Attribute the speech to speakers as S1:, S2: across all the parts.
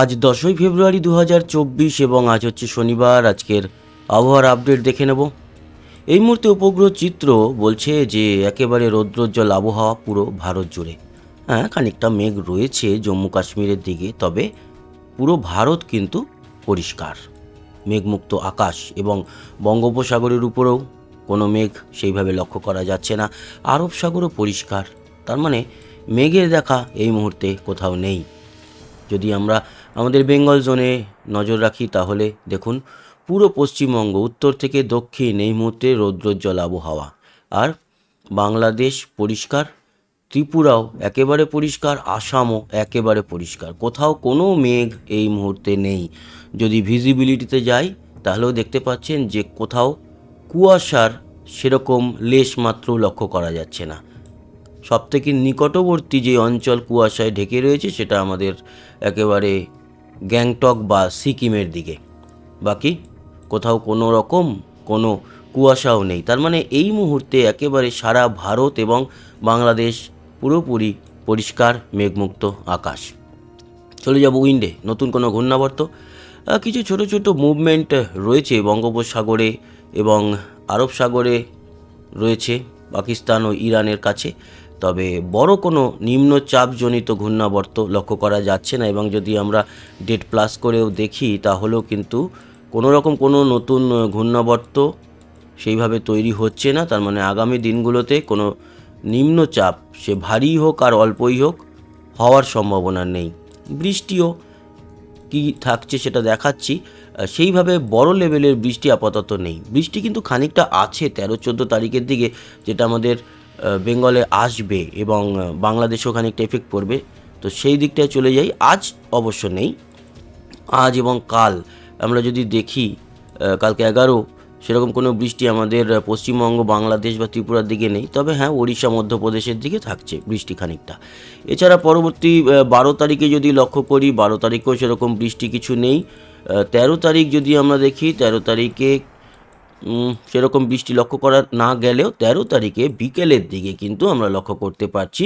S1: আজ দশই ফেব্রুয়ারি দু হাজার চব্বিশ এবং আজ হচ্ছে শনিবার। আজকের আবহাওয়ার আপডেট দেখে নেব। এই মুহূর্তে উপগ্রহ চিত্র বলছে যে, একেবারে রৌদ্রোজ্জ্বল আবহাওয়া পুরো ভারত জুড়ে। হ্যাঁ খানিকটা মেঘ রয়েছে জম্মু কাশ্মীরের দিকে, তবে পুরো ভারত কিন্তু পরিষ্কার। মেঘমুক্ত আকাশ এবং বঙ্গোপসাগরের উপরেও কোনো মেঘ সেইভাবে লক্ষ্য করা যাচ্ছে না। আরব সাগরও পরিষ্কার, তার মানে মেঘের দেখা এই মুহূর্তে কোথাও নেই। যদি আমরা আমাদের বেঙ্গল জোনে নজর রাখি তাহলে দেখুন, পুরো পশ্চিমবঙ্গ, উত্তর থেকে দক্ষিণ এই মুহূর্তে রৌদ্রোজ্জ্বল আবহাওয়া। আর বাংলাদেশ পরিষ্কার, ত্রিপুরাও একেবারে পরিষ্কার, আসামও একেবারে পরিষ্কার। কোথাও কোনো মেঘ এই মুহূর্তে নেই। যদি ভিজিবিলিটিতে যাই, তাহলেও দেখতে পাচ্ছেন যে কোথাও কুয়াশার সেরকম লেশ মাত্র লক্ষ্য করা যাচ্ছে না। সবথেকে নিকটবর্তী যে অঞ্চল কুয়াশায় ঢেকে রয়েছে, সেটা আমাদের একেবারে গ্যাংটক বা সিকিমের দিকে। বাকি কোথাও কোনো রকম কোনো কুয়াশাও নেই। তার মানে এই মুহূর্তে একেবারে সারা ভারত এবং বাংলাদেশ পুরোপুরি পরিষ্কার মেঘমুক্ত আকাশ। চলে যাব উইন্ডে, নতুন কোনো ঘূর্ণাবর্ত। কিছু ছোট ছোট মুভমেন্ট রয়েছে বঙ্গোপসাগরে এবং আরব সাগরে রয়েছে, পাকিস্তান ও ইরানের কাছে। তবে বড় কোনো নিম্নচাপজনিত ঘূর্ণাবর্ত লক্ষ্য করা যাচ্ছে না এবং যদি আমরা ডেট প্লাস করেও দেখি তাহলেও কিন্তু কোনো রকম কোনো নতুন ঘূর্ণাবর্ত সেইভাবে তৈরি হচ্ছে না। তার মানে আগামী দিনগুলোতে কোনো নিম্নচাপ সে ভারী হোক আর অল্পই হোক হওয়ার সম্ভাবনা নেই। বৃষ্টিও কি থাকছে সেটা দেখাচ্ছি। সেইভাবে বড় লেভেলের বৃষ্টি আপাতত নেই। বৃষ্টি কিন্তু খানিকটা আছে তেরো, চোদ্দ তারিখের দিকে, যেটা আমাদের বেঙ্গলে আসবে এবং বাংলাদেশেও খানিকটা এফেক্ট পড়বে। তো সেই দিকটায় চলে যাই। আজ অবশ্য নেই। আজ এবং কাল আমরা যদি দেখি কালকে এগারো, সেরকম কোনো বৃষ্টি আমাদের পশ্চিমবঙ্গ, বাংলাদেশ বা ত্রিপুরার দিকে নেই। তবে হ্যাঁ ওড়িশা, মধ্যপ্রদেশের দিকে থাকছে বৃষ্টি খানিকটা। এছাড়া পরবর্তী বারো তারিখে যদি লক্ষ্য করি, বারো তারিখেও সেরকম বৃষ্টি কিছু নেই। তেরো তারিখ যদি আমরা দেখি, তেরো তারিখে সেরকম বৃষ্টি লক্ষ্য করা না গেলেও তেরো তারিখে বিকেলের দিকে কিন্তু আমরা লক্ষ্য করতে পারছি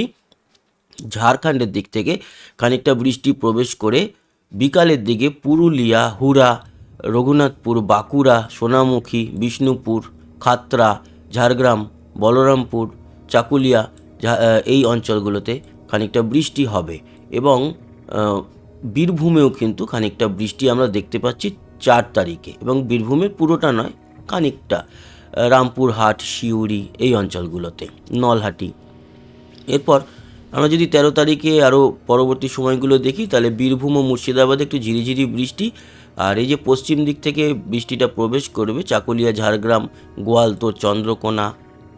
S1: ঝাড়খণ্ডের দিক থেকে খানিকটা বৃষ্টি প্রবেশ করে বিকালের দিকে পুরুলিয়া হুরা রঘুনাথপুর, বাঁকুড়া, সোনামুখী, বিষ্ণুপুর, খাতরা, ঝাড়গ্রাম, বলরামপুর, চাকুলিয়া এই অঞ্চলগুলোতে খানিকটা বৃষ্টি হবে এবং বীরভূমেও কিন্তু খানিকটা বৃষ্টি আমরা দেখতে পাচ্ছি চার তারিখে এবং বীরভূমের পুরোটা নয় খানিকটা, রামপুরহাট, সিউড়ি এই অঞ্চলগুলোতে, নলহাটি। এরপর আমরা যদি তেরো তারিখে আরও পরবর্তী সময়গুলো দেখি, তাহলে বীরভূম ও মুর্শিদাবাদে একটু ঝিরিঝিরি বৃষ্টি, আর এই যে পশ্চিম দিক থেকে বৃষ্টিটা প্রবেশ করবে, চাকুলিয়া, ঝাড়গ্রাম গোয়ালতোর চন্দ্রকোনা,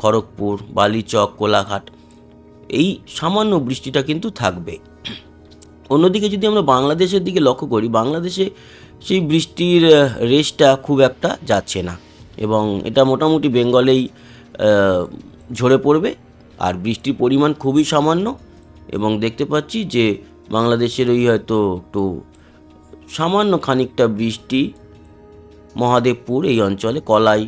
S1: খড়গপুর, বালিচক, কোলাঘাট, এই সামান্য বৃষ্টিটা কিন্তু থাকবে। অন্যদিকে যদি আমরা বাংলাদেশের দিকে লক্ষ্য করি, বাংলাদেশে সেই বৃষ্টির রেসটা খুব একটা যাচ্ছে না। এবং এটা মোটামুটি বেঙ্গলেই ঝরে পড়বে। আর বৃষ্টির পরিমাণ খুবই সামান্য এবং দেখতে পাচ্ছি যে বাংলাদেশের ওই হয়তো একটু সামান্য খানিকটা বৃষ্টি মহাদেবপুর এই অঞ্চলে, কলাই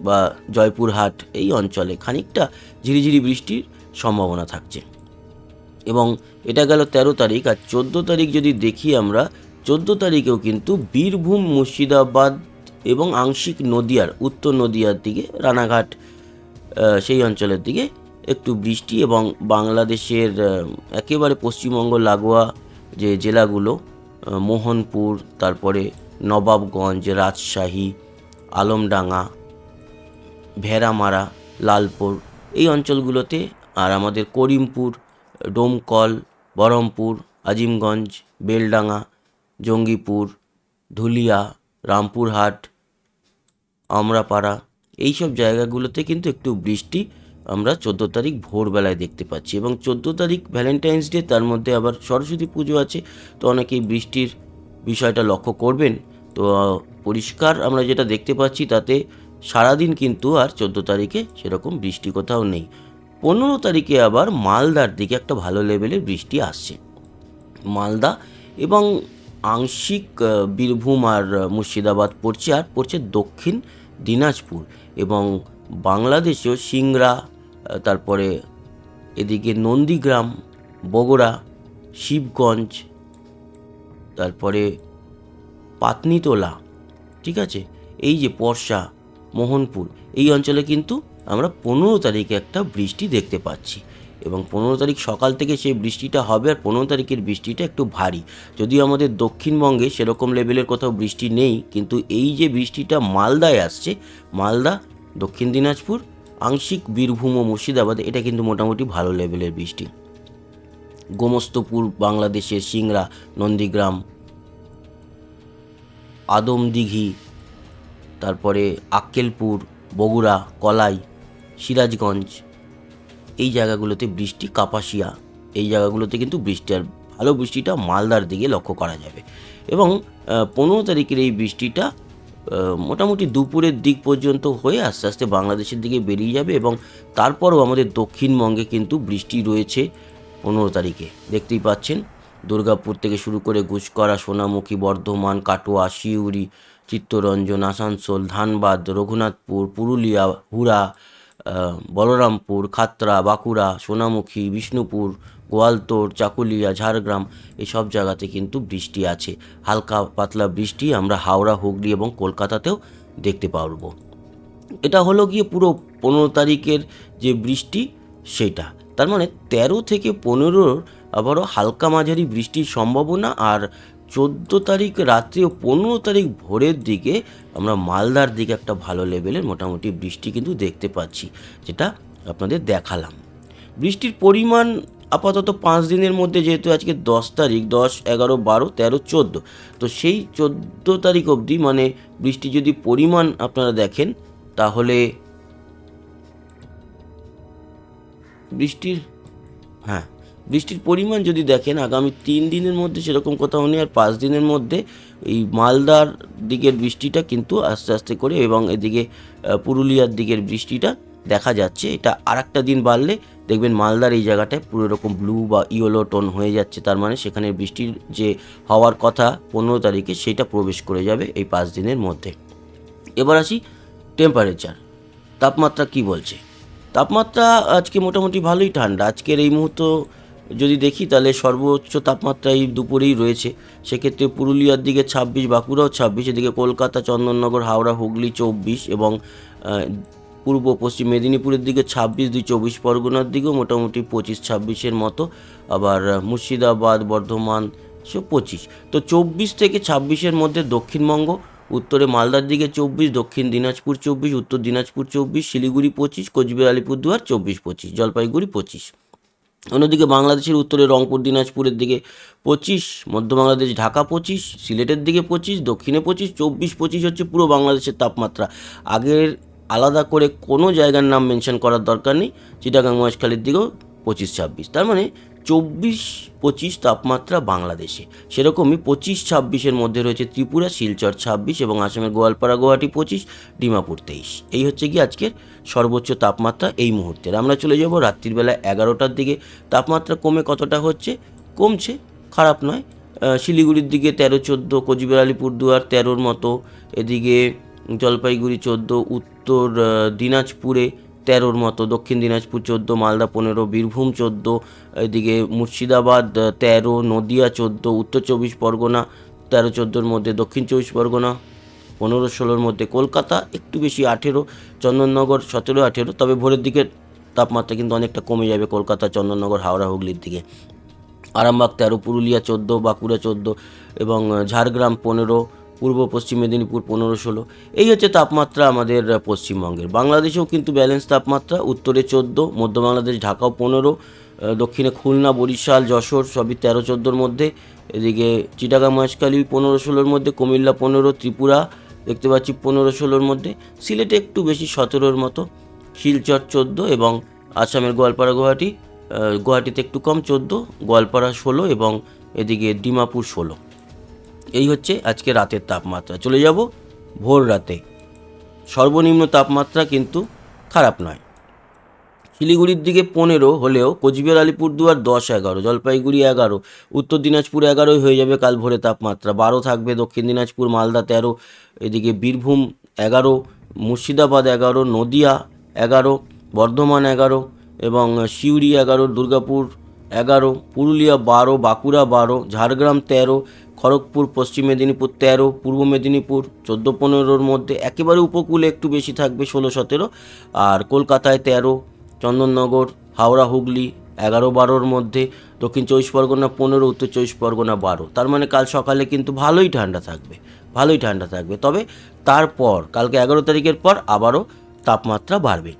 S1: বা জয়পুরহাট এই অঞ্চলে খানিকটা ঝিরিঝিরি বৃষ্টির সম্ভাবনা থাকছে। এবং এটা গেল তেরো তারিখ আর চোদ্দ তারিখ যদি দেখি আমরা, চোদ্দ তারিখেও কিন্তু বীরভূম মুর্শিদাবাদ এবং আংশিক নদিয়ার, উত্তর নদিয়ার দিকে, রানাঘাট সেই অঞ্চলের দিকে একটু বৃষ্টি এবং বাংলাদেশের একেবারে পশ্চিমবঙ্গ লাগোয়া যে জেলাগুলো মোহনপুর, তারপরে নবাবগঞ্জ, রাজশাহী, আলমডাঙ্গা, ভেড়ামারা, লালপুর, এই অঞ্চলগুলোতে আর আমাদের করিমপুর, ডোমকল বহরমপুর আজিমগঞ্জ, বেলডাঙ্গা, জঙ্গিপুর, ধুলিয়া, রামপুরহাট আমরাপাড়া, এইসব জায়গাগুলোতে কিন্তু একটু বৃষ্টি আমরা চোদ্দ তারিখ ভোরবেলায় দেখতে পাচ্ছি এবং চোদ্দ তারিখ ভ্যালেন্টাইন্স ডে, তার মধ্যে আবার সরস্বতী পুজো আছে, তো অনেকেই বৃষ্টির বিষয়টা লক্ষ্য করবেন। তো পরিষ্কার আমরা যেটা দেখতে পাচ্ছি তাতে সারাদিন কিন্তু আর চোদ্দ তারিখে সেরকম বৃষ্টি কোথাও নেই। পনেরো তারিখে আবার মালদার দিকে একটা ভালো লেভেলের বৃষ্টি আসছে। মালদা এবং আংশিক বীরভূম আর মুর্শিদাবাদ পড়ছে আর পড়ছে দক্ষিণ দিনাজপুর এবং বাংলাদেশেও সিংড়া তারপরে এদিকে নন্দীগ্রাম, বগুড়া, শিবগঞ্জ, তারপরে পাতনিতোলা, ঠিক আছে? এই যে পর্ষা মোহনপুর, এই অঞ্চলে কিন্তু আমরা পনেরো তারিখে একটা বৃষ্টি দেখতে পাচ্ছি। এবং পনেরো তারিখ সকাল থেকে সেই বৃষ্টিটা হবে আর পনেরো তারিখের বৃষ্টিটা একটু ভারী। যদিও আমাদের দক্ষিণবঙ্গে সেরকম লেভেলের কোথাও বৃষ্টি নেই, কিন্তু এই যে বৃষ্টিটা মালদায় আসছে, মালদা, দক্ষিণ দিনাজপুর, আংশিক বীরভূম ও মুর্শিদাবাদ, এটা কিন্তু মোটামুটি ভালো লেভেলের বৃষ্টি। গোমস্তপুর, বাংলাদেশের সিংড়া, নন্দীগ্রাম, আদমদিঘি, তারপরে আক্কেলপুর, বগুড়া, কলাই, সিরাজগঞ্জ এই জায়গাগুলোতে বৃষ্টি কাপাসিয়া এই জায়গাগুলোতে কিন্তু বৃষ্টি আর ভালো বৃষ্টিটা মালদার দিকে লক্ষ্য করা যাবে। এবং পনেরো তারিখের এই বৃষ্টিটা মোটামুটি দুপুরের দিক পর্যন্ত হয়ে আস্তে আস্তে বাংলাদেশের দিকে বেরিয়ে যাবে এবং তারপরও আমাদের দক্ষিণবঙ্গে কিন্তু বৃষ্টি রয়েছে পনেরো তারিখে। দেখতেই পাচ্ছেন দুর্গাপুর থেকে শুরু করে গুসকরা সোনামুখী বর্ধমান কাটোয়া শিউরি চিত্তরঞ্জন আসানসোল ধানবাদ রঘুনাথপুর পুরুলিয়া আহ, বলরামপুর, খাতড়া, বাঁকুড়া, সোনামুখী, বিষ্ণুপুর গোয়ালতোড় চাকুলিয়া, ঝাড়গ্রাম এসব জায়গাতে কিন্তু বৃষ্টি আছে। হালকা পাতলা বৃষ্টি আমরা হাওড়া, হুগলি এবং কলকাতাতেও দেখতে পারব। এটা হলো গিয়ে পুরো পনেরো তারিখের যে বৃষ্টি সেটা। তার মানে তেরো থেকে পনেরোর আবারও হালকা মাঝারি বৃষ্টির সম্ভাবনা আর চোদ্দ তারিখ রাত্রি ও পনেরো তারিখ ভোরের দিকে আমরা মালদার দিকে একটা ভালো লেভেলের মোটামুটি বৃষ্টি কিন্তু দেখতে পাচ্ছি, যেটা আপনাদের দেখালাম। বৃষ্টির পরিমাণ আপাতত পাঁচ দিনের মধ্যে যেহেতু আজকে দশ তারিখ, দশ, এগারো, বারো, তেরো, চোদ্দ, তো সেই চোদ্দ তারিখ অবধি মানে বৃষ্টি যদি পরিমাণ আপনারা দেখেন, তাহলে বৃষ্টির হ্যাঁ বৃষ্টির পরিমাণ যদি দেখেন, আগামী তিন দিনের মধ্যে সেরকম কোথাও নেই, আর পাঁচ দিনের মধ্যে এই মালদার দিকের বৃষ্টিটা কিন্তু আস্তে আস্তে করে এবং এদিকে পুরুলিয়ার দিকের বৃষ্টিটা দেখা যাচ্ছে। এটা আর একটা দিন বাড়লে দেখবেন মালদার এই জায়গাটায় পুরো এরকম ব্লু বা ইয়েলো টোন হয়ে যাচ্ছে। তার মানে সেখানে বৃষ্টির যে হওয়ার কথা পনেরো তারিখে সেটা প্রবেশ করে যাবে এই পাঁচ দিনের মধ্যে। এবার আসি টেম্পারেচার তাপমাত্রা কি বলছে? তাপমাত্রা আজকে মোটামুটি ভালোই ঠান্ডা। আজকের এই মুহূর্ত যদি দেখি তাহলে সর্বোচ্চ তাপমাত্রা এই দুপুরেই রয়েছে। সেক্ষেত্রে পুরুলিয়ার দিকে ছাব্বিশ, বাঁকুড়াও ছাব্বিশ, এদিকে কলকাতা, চন্দননগর, হাওড়া, হুগলি চব্বিশ এবং পূর্ব, পশ্চিম মেদিনীপুরের দিকে ছাব্বিশ, দুই চব্বিশ, পরগনার দিকেও মোটামুটি পঁচিশ, ছাব্বিশের মতো। আবার মুর্শিদাবাদ, বর্ধমান, সে পঁচিশ। তো চব্বিশ থেকে ছাব্বিশের মধ্যে দক্ষিণবঙ্গ, উত্তরে মালদার দিকে চব্বিশ, দক্ষিণ দিনাজপুর চব্বিশ, উত্তর দিনাজপুর চব্বিশ, শিলিগুড়ি পঁচিশ, কোচবিহার, আলিপুরদুয়ার চব্বিশ, পঁচিশ, জলপাইগুড়ি পঁচিশ। অন্যদিকে বাংলাদেশের উত্তরে রংপুর, দিনাজপুরের দিকে পঁচিশ, মধ্য বাংলাদেশ, ঢাকা পঁচিশ, সিলেটের দিকে পঁচিশ, দক্ষিণে পঁচিশ, চব্বিশ, পঁচিশ হচ্ছে পুরো বাংলাদেশের তাপমাত্রা। আগের আলাদা করে কোনো জায়গার নাম মেনশন করার দরকার নেই, চিটাগাং মহেশখালীর দিকেও পঁচিশ, ছাব্বিশ। তার মানে চব্বিশ পঁচিশ তাপমাত্রা বাংলাদেশে। সেরকমই পঁচিশ ছাব্বিশের মধ্যে রয়েছে ত্রিপুরা, শিলচর ছাব্বিশ এবং আসামের গোয়ালপাড়া, গুয়াহাটি পঁচিশ, ডিমাপুর তেইশ। এই হচ্ছে কি আজকের সর্বোচ্চ তাপমাত্রা এই মুহূর্তের আমরা চলে যাব রাত্রির বেলা এগারোটার দিকে। তাপমাত্রা কমে কতটা হচ্ছে? কমছে, খারাপ নয়। শিলিগুড়ির দিকে তেরো, চোদ্দ, কোচবিহার, আলিপুরদুয়ার তেরোর মতো। এদিকে জলপাইগুড়ি চোদ্দ, উত্তর দিনাজপুরে তেরোর মতো, দক্ষিণ দিনাজপুর চোদ্দ, মালদা পনেরো, বীরভূম চোদ্দ, এদিকে মুর্শিদাবাদ তেরো, নদিয়া চোদ্দ, উত্তর চব্বিশ পরগনা, তেরো চোদ্দোর মধ্যে দক্ষিণ চব্বিশ পরগনা, পনেরো ষোলোর মধ্যে কলকাতা, একটু বেশি আঠেরো, চন্দননগর সতেরো আঠেরো, তবে ভোরের দিকে তাপমাত্রা কিন্তু অনেকটা কমে যাবে কলকাতা, চন্দননগর, হাওড়া, হুগলির দিকে। আরামবাগ তেরো, পুরুলিয়া চোদ্দ, বাঁকুড়া চোদ্দ এবং ঝাড়গ্রাম পনেরো পূর্ব, পশ্চিম মেদিনীপুর পনেরো, ষোলো। এই হচ্ছে তাপমাত্রা আমাদের পশ্চিমবঙ্গের। বাংলাদেশেও কিন্তু ব্যালেন্স তাপমাত্রা, উত্তরে চোদ্দ, মধ্য বাংলাদেশ ঢাকাও পনেরো দক্ষিণে খুলনা, বরিশাল, যশোর, সবই তেরো, চোদ্দোর মধ্যে। এদিকে চিটাগা মহেশখালী পনেরো, ষোলোর মধ্যে, কুমিল্লা পনেরো, ত্রিপুরা, দেখতে পাচ্ছি পনেরো, ষোলোর মধ্যে। সিলেটে একটু বেশি সতেরোর মতো, শিলচর চোদ্দ এবং আসামের গোয়ালপাড়া, গুয়াহাটি গুয়াহাটিতে একটু কম, চোদ্দ, গোয়ালপাড়া, ষোলো এবং এদিকে ডিমাপুর, ষোলো। এই হচ্ছে আজকে রাতের তাপমাত্রা। চলে যাব ভোর রাতে। সর্বনিম্ন তাপমাত্রা কিন্তু খারাপ নয়। শিলিগুড়ির দিকে পনেরো হলেও কোচবিহার, আলিপুরদুয়ার দশ এগারো, জলপাইগুড়ি এগারো, উত্তর দিনাজপুর এগারোই হয়ে যাবে কাল ভোরে তাপমাত্রা। বারো থাকবে দক্ষিণ দিনাজপুর, মালদা তেরো, এদিকে বীরভূম এগারো, মুর্শিদাবাদ এগারো, নদিয়া এগারো, বর্ধমান এগারো এবং সিউড়ি এগারো, দুর্গাপুর এগারো, পুরুলিয়া বারো, বাঁকুড়া বারো, ঝাড়গ্রাম তেরো খড়গপুর, পশ্চিম মেদিনীপুর তেরো, পূর্ব মেদিনীপুর চোদ্দ, পনেরোর মধ্যে একেবারে উপকূলে একটু বেশি থাকবে ষোলো, সতেরো। আর কলকাতায় তেরো, চন্দননগর, হাওড়া, হুগলি এগারো, বারোর মধ্যে, দক্ষিণ চব্বিশ পরগনা পনেরো, উত্তর চব্বিশ পরগনা বারো। তার মানে কাল সকালে কিন্তু ভালোই ঠান্ডা থাকবে, ভালোই ঠান্ডা থাকবে। তবে তারপর, কালকে এগারো তারিখের পর আবারও তাপমাত্রা বাড়বে।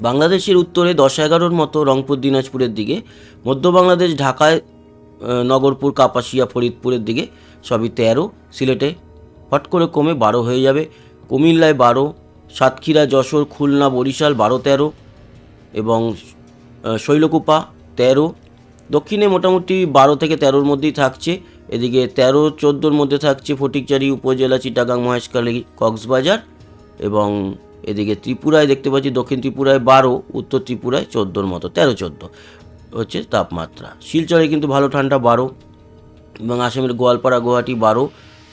S1: বাংলাদেশের উত্তরে দশ, এগারোর মতো রংপুর, দিনাজপুরের দিকে, মধ্য বাংলাদেশ, ঢাকায় নগরপুর, কাপাসিয়া, ফরিদপুরের দিকে সবই তেরো, সিলেটে হট করে কমে বারো হয়ে যাবে। কুমিল্লায় বারো, সাতক্ষীরা, যশোর, খুলনা, বরিশাল বারো তেরো এবং শৈলকুপা তেরো। দক্ষিণে মোটামুটি বারো থেকে তেরোর মধ্যেই থাকছে। এদিকে তেরো, চোদ্দোর মধ্যে থাকছে ফটিকচারি, উপজেলা, চিটাগাং, মহেশখালী, কক্সবাজার এবং এদিকে ত্রিপুরায় দেখতে পাচ্ছি দক্ষিণ ত্রিপুরায় বারো, উত্তর ত্রিপুরায় চোদ্দোর মতো, তেরো, চোদ্দ। হচ্ছে তাপমাত্রা। শিলচরে কিন্তু ভালো ঠান্ডা বারো এবং আসামের গোয়ালপাড়া, গুয়াহাটি বারো,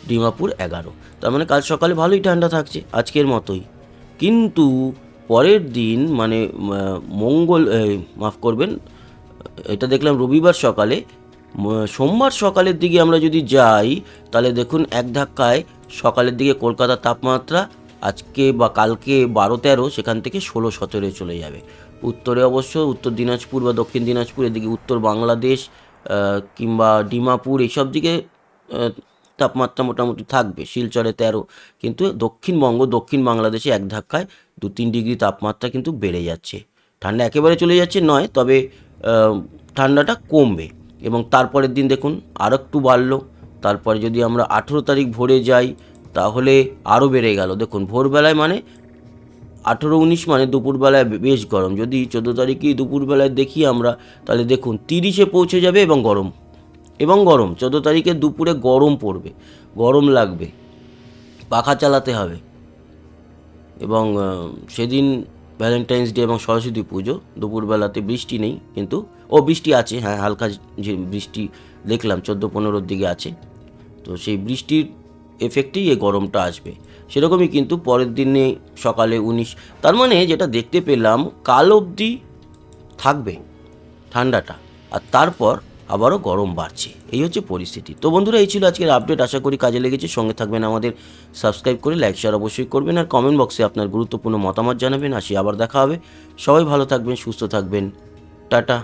S1: ডিমাপুর এগারো। তার মানে কাল সকালে ভালোই ঠান্ডা থাকছে, আজকের মতোই। কিন্তু পরের দিন মানে মঙ্গল মাফ করবেন, এটা দেখলাম রবিবার সকালে সোমবার সকালের দিকে আমরা যদি যাই, তাহলে দেখুন এক ধাক্কায় সকালের দিকে কলকাতার তাপমাত্রা আজকে বা কালকে বারো তেরো, সেখান থেকে ষোলো, সতেরোয় চলে যাবে। উত্তরে অবশ্য, উত্তর দিনাজপুর বা দক্ষিণ দিনাজপুর, এদিকে উত্তর বাংলাদেশ কিংবা ডিমাপুর, এইসব দিকে তাপমাত্রা মোটামুটি থাকবে। শিলচরে তেরো, কিন্তু দক্ষিণবঙ্গ, দক্ষিণ বাংলাদেশে এক ধাক্কায় দু তিন ডিগ্রি তাপমাত্রা কিন্তু বেড়ে যাচ্ছে। ঠান্ডা একেবারে চলে যাচ্ছে নয়, তবে ঠান্ডাটা কমবে। এবং তারপরের দিন দেখুন আর একটু বাড়লো। তারপরে যদি আমরা আঠেরো তারিখ ভোরে যাই, তাহলে আরও বেড়ে গেল। দেখুন, ভোরবেলায় মানে আঠেরো উনিশ মানে দুপুরবেলায় বেশ গরম। যদি চোদ্দ তারিখে দুপুরবেলায় দেখি আমরা, তাহলে দেখুন তিরিশে পৌঁছে যাবে এবং গরম। এবং গরম, চোদ্দ তারিখে দুপুরে গরম পড়বে, গরম লাগবে, পাখা চালাতে হবে। এবং সেদিন ভ্যালেন্টাইন্স ডে এবং সরস্বতী পুজো, দুপুরবেলাতে বৃষ্টি নেই, কিন্তু, ও বৃষ্টি আছে হ্যাঁ হালকা যে বৃষ্টি দেখলাম, চোদ্দ পনেরোর দিকে আছে। তো সেই বৃষ্টির এফেক্টেই এই গরমটা আসবে। সেরকমই কিন্তু পরের দিনে সকালে উনিশ। তার মানে যেটা দেখতে পেলাম, কাল অবধি থাকবে ঠান্ডাটা, আর তারপর আবারও গরম বাড়ছে। এই হচ্ছে পরিস্থিতি। তো বন্ধুরা, এই ছিল আজকের আপডেট। আশা করি কাজে লেগেছে। সঙ্গে থাকবেন আমাদের। সাবস্ক্রাইব করে লাইক শেয়ার অবশ্যই করবেন। আর কমেন্ট বক্সে আপনার গুরুত্বপূর্ণ মতামত জানাবেন। আসি আবার দেখা হবে। সবাই ভালো থাকবেন, সুস্থ থাকবেন। টাটা।